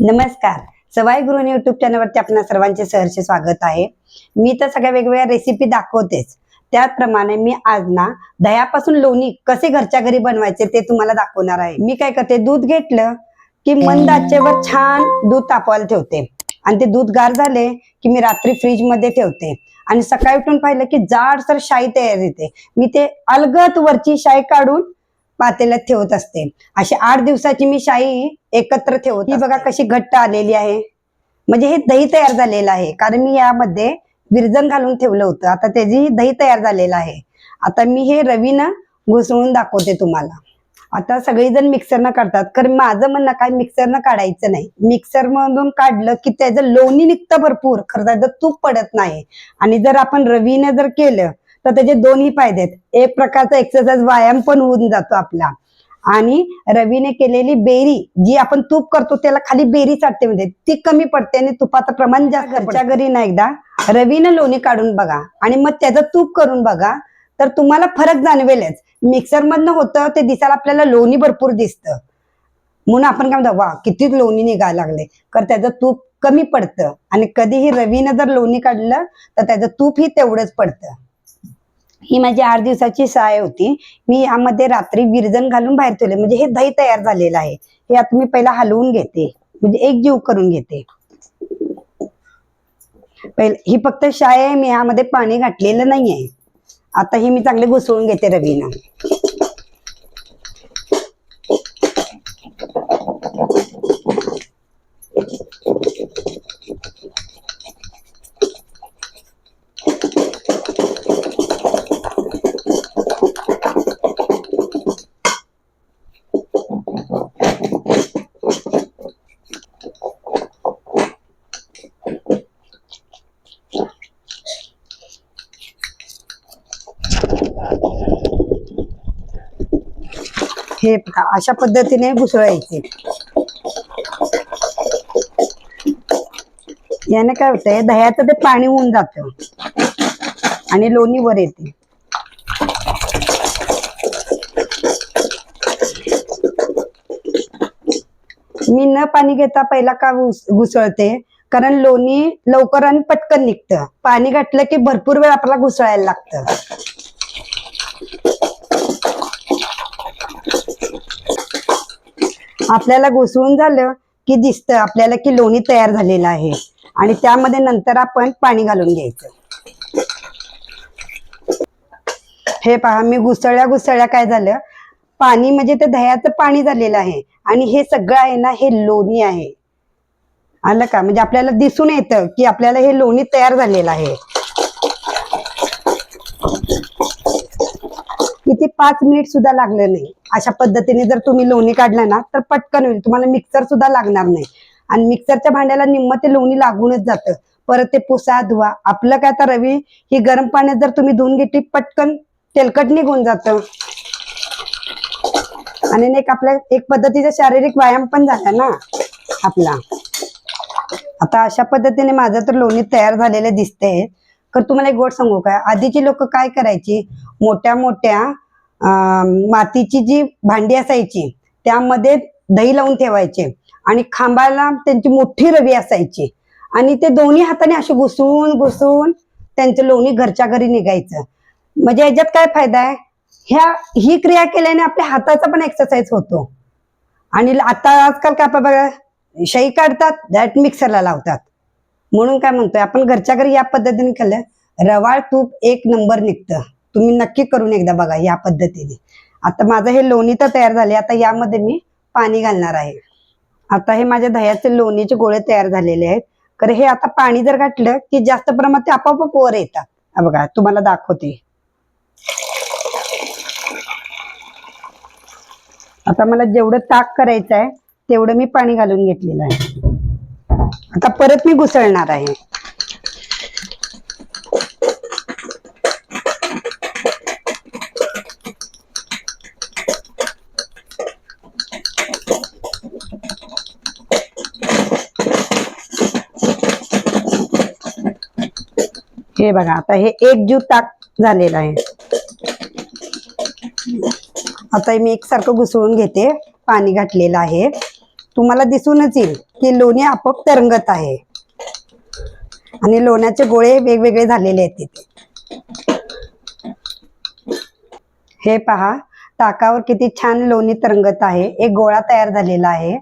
नमस्कार. सवाई गृहिणी युट्यूब चॅनलवरती आपल्या सर्वांचे सहर्ष स्वागत आहे. मी तर सगळ्या वेगवेगळ्या रेसिपी दाखवतेच. त्याचप्रमाणे मी आज ना दह्यापासून लोणी कसे घरच्या घरी बनवायचे ते तुम्हाला दाखवणार आहे. मी काय करते दूध घेतलं की मंद आचेवर छान दूध तापवायला ठेवते. आणि ते दूध गार झाले की मी रात्री फ्रीजमध्ये ठेवते. आणि सकाळी उठून पाहिलं की जाडसर शाई तयार येते. मी ते अलगत वरची शाई काढून पातेल्यात ठेवत असते. अशी आठ दिवसाची मी शाई एकत्र ठेवत ही बघा कशी घट्ट आलेली आहे. म्हणजे हे दही तयार झालेलं आहे. कारण मी यामध्ये विरजण घालून ठेवलं होतं. आता त्याची दही तयार झालेलं आहे. आता मी हे रवीनं घुसळून दाखवते तुम्हाला. आता सगळेजण मिक्सरनं काढतात. कारण माझं म्हणणं काय मिक्सरनं काढायचं नाही. मिक्सर मधून काढलं की त्याचं लोणी निघतं भरपूर. खरं त्याचं तूप पडत नाही. आणि जर आपण रवीनं जर केलं तर त्याचे दोन्ही फायदे आहेत. एक प्रकारचा एक्सरसाइज व्यायाम पण होऊन जातो आपला. आणि रवीने केलेली बेरी जी आपण तूप करतो त्याला खाली बेरी चाटते म्हणजे ती कमी पडते आणि तुपाचं प्रमाण जास्त घरच्या घरी ना एकदा. रवीनं लोणी काढून बघा आणि मग त्याचं तूप करून बघा. तर तुम्हाला फरक जाणवेलच. मिक्सर मधनं होतं ते दिसायला आपल्याला लोणी भरपूर दिसतं. म्हणून आपण काय म्हणतो वा किती लोणी निघायला लागले. तर त्याचं तूप कमी पडतं. आणि कधीही रवीनं जर लोणी काढलं तर त्याचं तूप ही तेवढंच पडतं. ही माझी आठ दिवसाची साय होती. मी यामध्ये रात्री विरजन घालून बाहेर ठेवले. म्हणजे हे दही तयार झालेलं आहे. हे आता मी पहिला हलवून घेते. म्हणजे एक जीव करून घेते. पहिले ही फक्त शाय आहे. मी यामध्ये पाणी घातलेलं नाहीये. आता हे मी चांगले घुसळून घेते रवीनं. हे बघा, अशा पद्धतीने घुसळायचे. याने काय होतंय दह्याचं ते पाणी होऊन जातं आणि लोणी वर येते. मी न पाणी घेता पहिला का घुसळते? कारण लोणी लवकर आणि पटकन निघतं. पाणी घातलं की भरपूर वेळ आपल्याला घुसळायला लागतं. आपल्याला घुसळून झालं की दिसतं आपल्याला की लोणी तयार झालेलं आहे. आणि त्यामध्ये नंतर आपण पाणी घालून घ्यायचं. हे पहा मी घुसळ्या घुसळ्या काय झालं? पाणी म्हणजे ते दह्याचं पाणी झालेलं आहे. आणि हे सगळं आहे ना हे लोणी आहे. आलं का? म्हणजे आपल्याला दिसून येतं की आपल्याला हे लोणी तयार झालेलं आहे. किती पाच मिनिट सुद्धा लागले नाही. अशा पद्धतीने जर तुम्ही लोणी काढलं ना तर पटकन होईल. तुम्हाला मिक्सर सुद्धा लागणार नाही. आणि मिक्सरच्या भांड्याला निम्म ते लोणी लागूनच जातं. परत ते पुसा धुवा. आपलं काय तर रवी ही गरम पाण्यात जर तुम्ही धुवून घेतली पटकन तेलकट निघून जातं. आणि एक आपल्या एक पद्धतीचा शारीरिक व्यायाम पण झाला ना आपला. आता अशा पद्धतीने माझं तर लोणी तयार झालेलं दिसतंय. तर तुम्हाला एक गोड सांगू काय आधीची लोक काय करायची? मोठ्या मोठ्या मातीची जी भांडी असायची त्यामध्ये दही लावून ठेवायचे आणि खांबाला त्यांची मोठी रवी असायची. आणि ते दोन्ही हाताने असे घुसून घुसून त्यांचं लोणी घरच्या घरी निघायचं. म्हणजे याच्यात काय फायदा आहे? ह्या ही क्रिया केल्याने आपल्या हाताचा पण एक्सरसाइज होतो. आणि आता आजकाल काय बघा शाई काढतात दॅट मिक्सरला लावतात. म्हणून काय म्हणतोय आपण घरच्या घरी या पद्धतीने केलं रवाळ तूप एक नंबर निघतं. तुम्ही नक्की करून एकदा बघा या पद्धतीने. आता माझं हे लोणी तर तयार झाले आता यामध्ये मी पाणी घालणार आहे. आता हे माझ्या दह्याचे लोणीचे गोळे तयार झालेले आहेत. तर हे आता पाणी जर घातलं की जास्त प्रमाणात ते आपोआप वर येतात. बघा तुम्हाला दाखवते. आता मला जेवढं ताक करायचं आहे तेवढं मी पाणी घालून घेतलेलं आहे. आता परत मी घुसळणार आहे. हे बघा आता हे एक जीव ताक झालेलं आहे. आता हे मी एकसारखं घुसळून घेते पाणी घातलेलं आहे. तुम्हाला दिसूनच येईल की लोणी आपोआप तरंगत आहे. आणि लोण्याचे गोळे वेगवेगळे झालेले आहेत तिथे. हे पहा ताकावर किती छान लोणी तरंगत आहे. एक गोळा तयार झालेला आहे.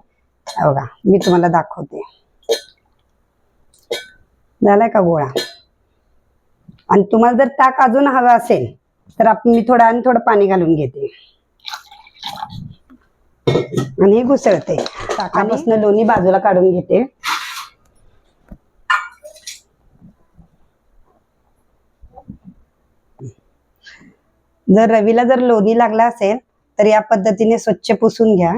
बघा मी तुम्हाला दाखवते. झालाय का गोळा? आणि तुम्हाला जर ताक अजून हवा असेल तर आपण मी थोडं आणि थोडं पाणी घालून घेते. आणि हे घुसळते ताकापासून लोणी बाजूला काढून घेते. जर रवीला जर लोणी लागला असेल तर या पद्धतीने स्वच्छ पुसून घ्या.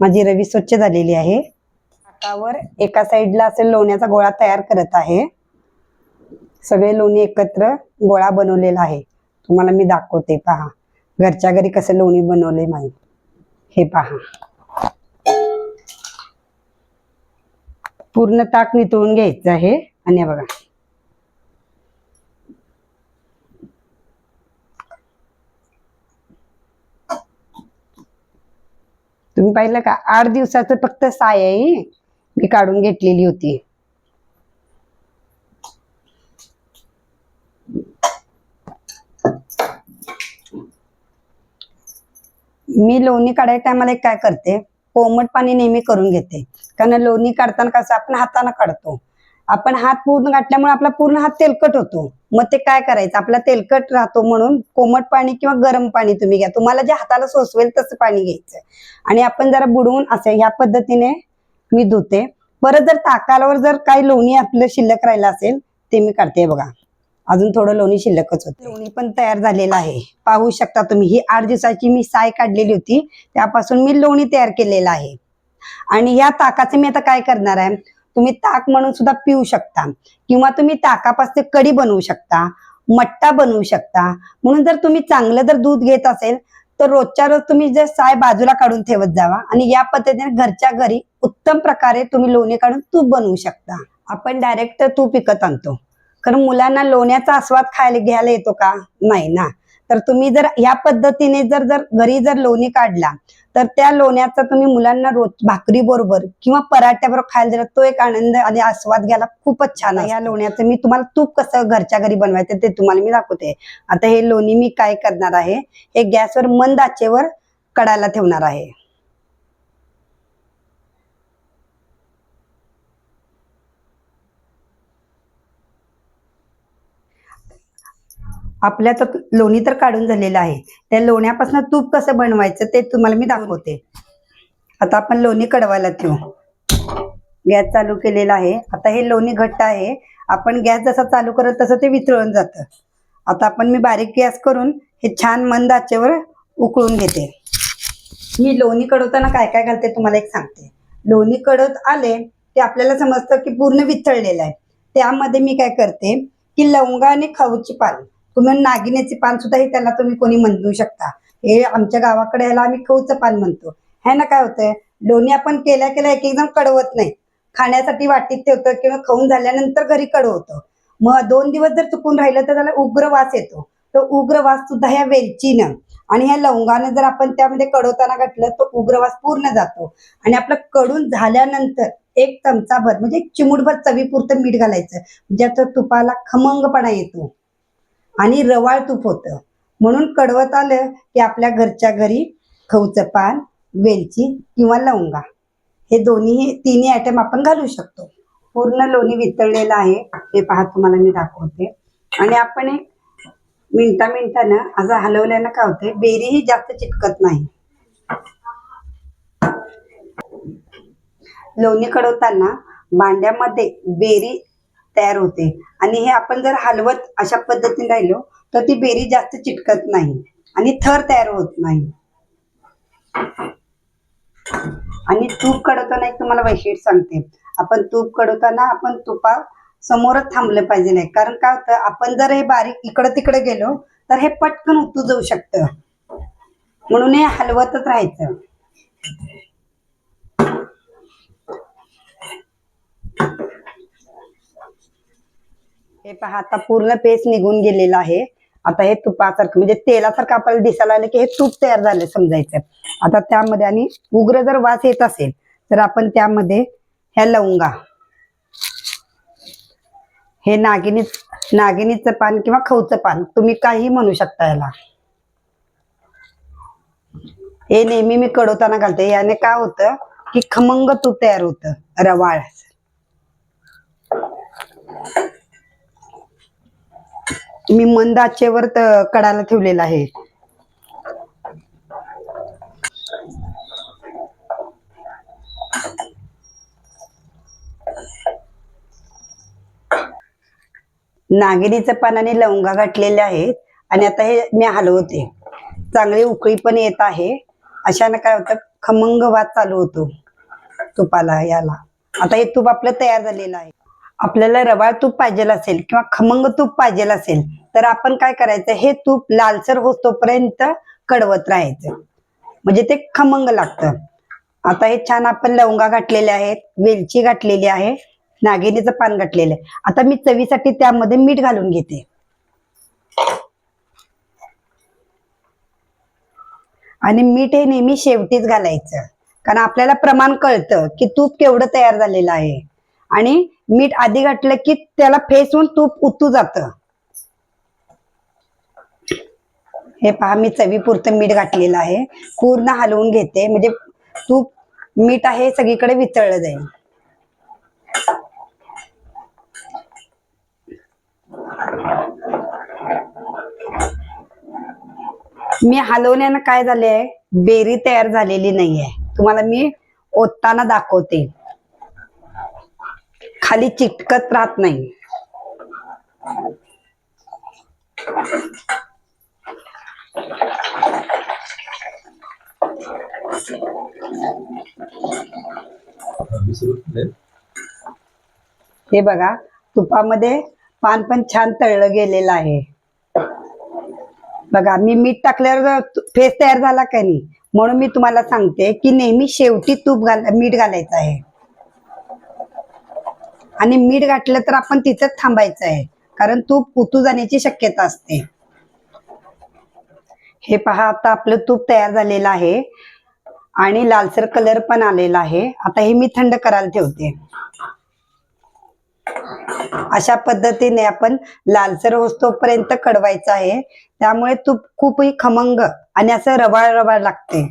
माझी रवी स्वच्छ झालेली आहे. ताकावर एका साईडला असेल लोण्याचा गोळा तयार करत आहे. सगळे लोणी एकत्र गोळा बनवलेला आहे. तुम्हाला मी दाखवते पहा. घरच्या घरी कसं लोणी बनवले माहीत. हे पहा. पूर्ण ताक नितळून घ्यायचं आहे. आणि बघा. तुम्ही पाहिलं का? आठ दिवसाचं फक्त साय आहे. मी काढून घेतलेली होती. मी लोणी काढायच्या टायमाला काय करते कोमट पाणी नेहमी करून घेते. कारण लोणी काढताना कसं आपण हाताने काढतो. आपण हात पूर्ण गाठल्यामुळे आपला पूर्ण हात तेलकट होतो. मग ते काय करायचं आपला तेलकट राहतो म्हणून कोमट पाणी किंवा गरम पाणी तुम्ही घ्या. तुम्हाला जे हाताला सोसवेल तसं पाणी घ्यायचं. आणि आपण जरा बुडवून असं ह्या पद्धतीने मी धुते परत जर ताकावर जर काही लोणी आपलं शिल्लक राहिलं असेल ते मी काढते बघा. अजून थोडं लोणी शिल्लकच होतं. लोणी पण तयार झालेलं आहे. पाहू शकता तुम्ही ही आठ दिवसाची मी साय काढलेली होती. त्यापासून मी लोणी तयार केलेलं आहे. आणि या ताकाचं मी आता काय करणार आहे? तुम्ही ताक म्हणून सुद्धा पिऊ शकता. किंवा तुम्ही ताकापासून कढी बनवू शकता मट्टा बनवू शकता. म्हणून जर तुम्ही चांगलं जर दूध घेत असेल तर रोजच्या रोज तुम्ही जर साय बाजूला काढून ठेवत जावा आणि या पद्धतीने घरच्या घरी उत्तम प्रकारे तुम्ही लोणी काढून तूप बनवू शकता. आपण डायरेक्ट तूप विकत आणतो. कारण मुलांना लोण्याचा आस्वाद खायला घ्यायला येतो का? नाही ना. तर तुम्ही जर ह्या पद्धतीने जर जर घरी जर लोणी काढला तर त्या लोण्याचा तुम्ही मुलांना रोज भाकरी बरोबर किंवा पराठ्याबरोबर खायला दिला तो एक आनंद आणि आस्वाद घ्यायला खूपच छान आहे या लोण्याचं मी तुम्हाला तूप कसं घरच्या घरी बनवायचं ते तुम्हाला मी दाखवते. आता हे लोणी मी काय करणार आहे? हे गॅसवर मंद आचेवर कडायला ठेवणार आहे. आपल्या तर लोणी तर काढून झालेलं आहे. त्या लोण्यापासून तूप कसं बनवायचं ते तुम्हाला मी दाखवते. आता आपण लोणी कडवायला ठेवू. गॅस चालू केलेला आहे. आता हे लोणी घट्ट आहे. आपण गॅस जसा चालू करत तसं ते वितळून जातं. आता आपण मी बारीक गॅस करून हे छान मंद आचेवर उकळून घेते. मी लोणी कडवताना काय काय घालते तुम्हाला एक सांगते. लोणी कडवत आले ते आपल्याला समजतं की पूर्ण वितळलेलं आहे. त्यामध्ये मी काय करते की लवंगा आणि खाऊची पाल तुम्ही नागिनेचे पान सुद्धा हे त्याला तुम्ही कोणी म्हणू शकता. हे आमच्या गावाकडे ह्याला आम्ही खऊचं पान म्हणतो. ह्या ना काय होतंय? लोणी आपण केल्या केल्या एक एक जण कडवत नाही. खाण्यासाठी वाटीत ठेवतं किंवा खाऊन झाल्यानंतर घरी कडवतं. मग दोन दिवस जर चुकून राहिलं तर त्याला उग्र वास येतो. तो उग्र वास सुद्धा ह्या वेलचीनं आणि ह्या लवंगानं जर आपण त्यामध्ये कडवताना घातलं तर उग्रवास पूर्ण जातो. आणि आपलं कडून झाल्यानंतर एक चमचाभर म्हणजे एक चिमूटभर चवीपुरतं मीठ घालायचं. ज्याचं तुपाला खमंगपणा येतो. आणि रवाळ तूप होतं. म्हणून कडवत आलं की आपल्या घरच्या घरी खऊचं पान वेलची किंवा लवंगा. हे दोन्ही तिन्ही आयटम आपण घालू शकतो. पूर्ण लोणी वितळलेलं आहे. हे पहा तुम्हाला मी दाखवते. आणि आपण एक मिनटा मिनटानं असं हलवल्यानं काय होते बेरीही जास्त चिटकत नाही. लोणी कडवताना भांड्यामध्ये बेरी तयार होते. आणि हे आपण जर हलवत अशा पद्धतीने राहिलो तर ती बेरी जास्त चिटकत नाही आणि थर तयार होत नाही. आणि तूप कडवताना एक तुम्हाला वैशिष्ट्य सांगते. आपण तूप कडवताना आपण तुपा समोरच थांबलं पाहिजे नाही. कारण काय होतं आपण जर हे बारीक इकडं तिकडे गेलो तर हे पटकन उतू जाऊ शकतं. म्हणून हे हलवतच राहायचं. हे पहा आता पूर्ण पेस्ट निघून गेलेला आहे. आता हे तुपासारखं म्हणजे तेलासारखं आपल्याला दिसायला आलं की हे तूप तयार झालं समजायचं. आता त्यामध्ये आणि उग्र जर वास येत असेल तर आपण त्यामध्ये ह्या लवंगा हे नागिनी नागिनीचं पान किंवा खवचं पान तुम्ही काही म्हणू शकता याला. हे नेहमी मी कडवताना घालते. याने काय होतं की खमंग तूप तयार होतं रवाळ. मी मंद आचेवर कडाला ठेवलेला आहे. नागिनीचं पान आणि लवंगा घातलेल्या आहेत आणि आता हे मी हलवते. चांगली उकळी पण येत आहे. अशानं काय होतं खमंग वाद चालू होतो तुपाला याला. आता हे तूप आपलं तयार झालेलं आहे. आपल्याला रवाळ तूप पाहिजे असेल किंवा खमंग तूप पाहिजे असेल तर आपण काय करायचं? हे तूप लालसर होतोपर्यंत कडवत राहायचं. म्हणजे ते खमंग लागतं. आता हे छान आपण लवंगा घातलेले आहेत वेलची घातलेली आहे नागिनीचं पान घातलेलं आहे. आता मी चवीसाठी त्यामध्ये मीठ घालून घेते. आणि मीठ हे नेहमी शेवटीच घालायचं. कारण आपल्याला प्रमाण कळतं की तूप केवढं तयार झालेलं आहे. आणि मीठ आधी घातलं की त्याला फेसून तूप उतू जातं. हे पहा मी चवीपुरतं मीठ घातलेलं आहे. पूर्ण हलवून घेते. म्हणजे तूप मीठ आहे सगळीकडे वितळलं जाईल. मी हलवण्यानं काय झाले आहे बेरी तयार झालेली नाहीये. तुम्हाला मी ओतताना दाखवते. खाली चिटकत राहत नाही. हे बघा तुपामध्ये पान पण छान तळलं गेलेलं आहे. बघा मी मीठ टाकल्यावर फेस तयार झाला का नाही? म्हणून मी तुम्हाला सांगते की नेहमी शेवटी तूप घाल मीठ घालायचं आहे. आणि मीठ घातलं तर आपण तिथंच थांबायचं आहे. कारण तूप उतू जाण्याची शक्यता असते. हे पहा आता आपलं तूप तयार झालेलं आहे. आणि लालसर कलर पण आलेला आहे. आता हे मी थंड करायला ठेवते. अशा पद्धतीने आपण लालसर होतोपर्यंत कडवायचं आहे. त्यामुळे तूप खूपही खमंग आणि असं रवाळ रवाळ लागते.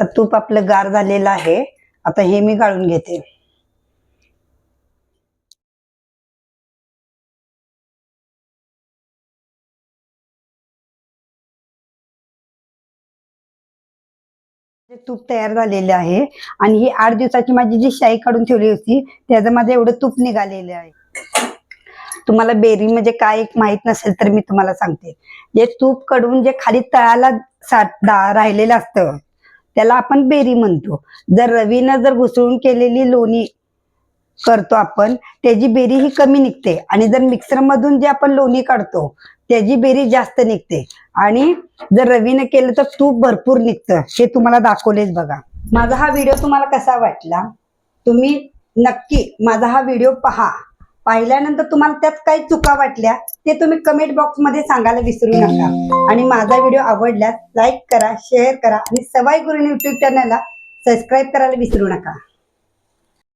तर तूप आपलं गार झालेलं आहे. आता हे मी गाळून घेते. तूप तयार झालेले आहे. आणि ही आठ दिवसाची माझी जी शाई काढून ठेवली होती त्याचं माझं एवढं तूप निघालेलं आहे. तुम्हाला बेरी म्हणजे काय एक माहीत नसेल तर मी तुम्हाला सांगते. जे तूपकडून जे खाली तळाला साठ राहिलेलं असतं त्याला आपण बेरी म्हणतो. जर रवीनं जर घुसळून केलेली लोणी करतो आपण त्याची बेरी ही कमी निघते. आणि जर मिक्सर मधून जे आपण लोणी काढतो त्याची बेरी जास्त निघते. आणि जर रवीनं केलं तर तूप भरपूर निघतं. हे तुम्हाला दाखवलेच बघा. माझा हा व्हिडिओ तुम्हाला कसा वाटला? तुम्ही नक्की माझा हा व्हिडिओ पहा. पाहिल्यानंतर तुम्हाला त्यात काही चुका वाटल्या ते तुम्ही कमेंट बॉक्समध्ये सांगायला विसरू नका. आणि माझा व्हिडिओ आवडल्यास लाईक करा शेअर करा आणि सवाई गुरु युट्यूब चॅनलला सबस्क्राईब करायला विसरू नका.